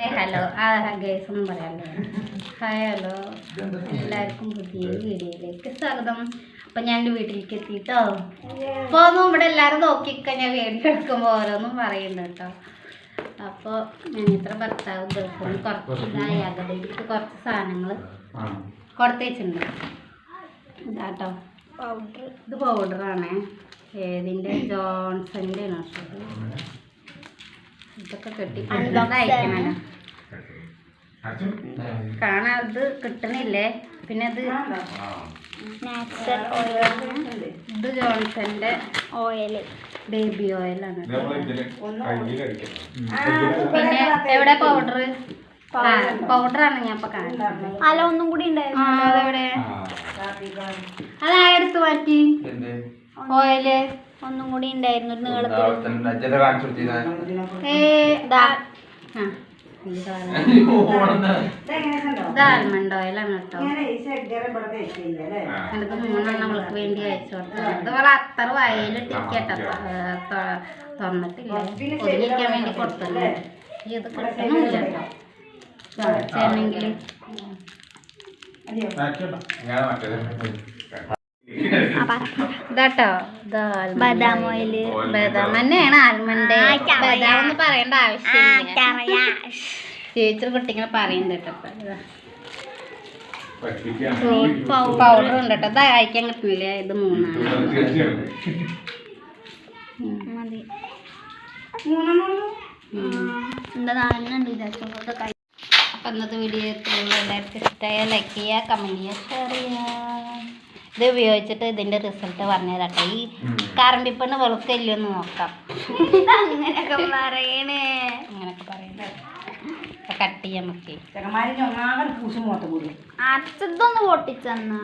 Hello. ആ guys ഒന്നും പറയാമല്ലോ ഹായ് ഹലോ. എല്ലാവർക്കും പുതിയ വീഡിയോയിലേക്ക് സ്വാഗതം. അപ്പം ഞാൻ എന്റെ വീട്ടിലേക്ക് എത്തിയിട്ടോ അപ്പോൾ ഒന്നും ഇവിടെ എല്ലാവരും നോക്കിക്ക ഞാൻ വീഡിയോ എടുക്കുമ്പോൾ ഓരോന്നും പറയുന്നുണ്ട് കേട്ടോ. അപ്പോൾ ഞാൻ ഇത്ര ഭർത്താവ് ദിവസം കുറച്ച് ഇതായി. അകതയിലേക്ക് കുറച്ച് സാധനങ്ങൾ കൊടുത്തേച്ചിട്ടുണ്ട്. ഇതാട്ടോ പൗഡർ ഇത് പൗഡറാണ് ഏതിന്റെ? ജോൺസന്റെ ആണ് കേട്ടോ. ഇതൊക്കെ കെട്ടി. അയക്കണല്ലോ കാണാൻ ഇത് കിട്ടണില്ലേ? പിന്നെ ഇത് ഇത്. ജോൺസന്റെ ഓയിൽ ബേബി ഓയിലാണ് പിന്നെ എവിടെ പൗഡർ പൗഡറാണ് ഞാൻ ഇപ്പൊ കാണുന്നത് അല ഒന്നും കൂടി ഉണ്ടായിരുന്നു. അതെവിടെ? അതായെടുത്ത് മാറ്റി? ഓയിൽ ഒന്നും കൂടി ഉണ്ടായിരുന്നു നീളത്തിൽ. ആൽമണ്ട് ഓയിലാണ് കേട്ടോ. എന്നിട്ട് മൂന്നെണ്ണം നമ്മൾക്ക് വേണ്ടി അയച്ചു കൊടുത്തു അത് അവളെ അത്ര വയലിട്ടിരിക്കട്ടോ തുറന്നിട്ടില്ല ഒതുങ്ങിക്കാൻ വേണ്ടി കൊടുത്തല്ലേ ഇത് കിട്ടണില്ല കേട്ടോ. കാണിച്ചാണെങ്കിൽ ഇതാട്ടോ ബദാം ഓയിൽ ഓയിൽ ബദാം തന്നെയാണ് ആൽമണ്ട് ബദാം എന്ന് പറയേണ്ട ആവശ്യമില്ല. ടീച്ചർ ചേച്ചി കുട്ടിങ്ങനെ പറയുന്നുണ്ട് കേട്ടോ. പൗഡർ ഉണ്ട് കേട്ടോ. ഇത് അയക്കാൻ കിട്ടുന്നില്ല ഇത് മൂന്നാണ്. അപ്പൊ ഇന്നത്തെ വീഡിയോ എല്ലാവർക്കും ഇഷ്ടമായ ലൈക്ക് ചെയ്യുക കമന്റ് ചെയ്യുക ഷെയർ ചെയ്യുക. ഇത് ഉപയോഗിച്ചിട്ട് ഇതിന്റെ റിസൾട്ട് പറഞ്ഞു തരട്ടെ ഈ കറണ്ടിപ്പണ്ണ് വെളുക്കില്ലോ എന്ന് നോക്കാം. അങ്ങനെയൊക്കെ പറയണേ. അങ്ങനെയൊക്കെ പറയണേ കട്ട് ചെയ്യാൻ നമുക്ക് അച്ഛതൊന്ന് പൊട്ടിച്ചെന്നാ.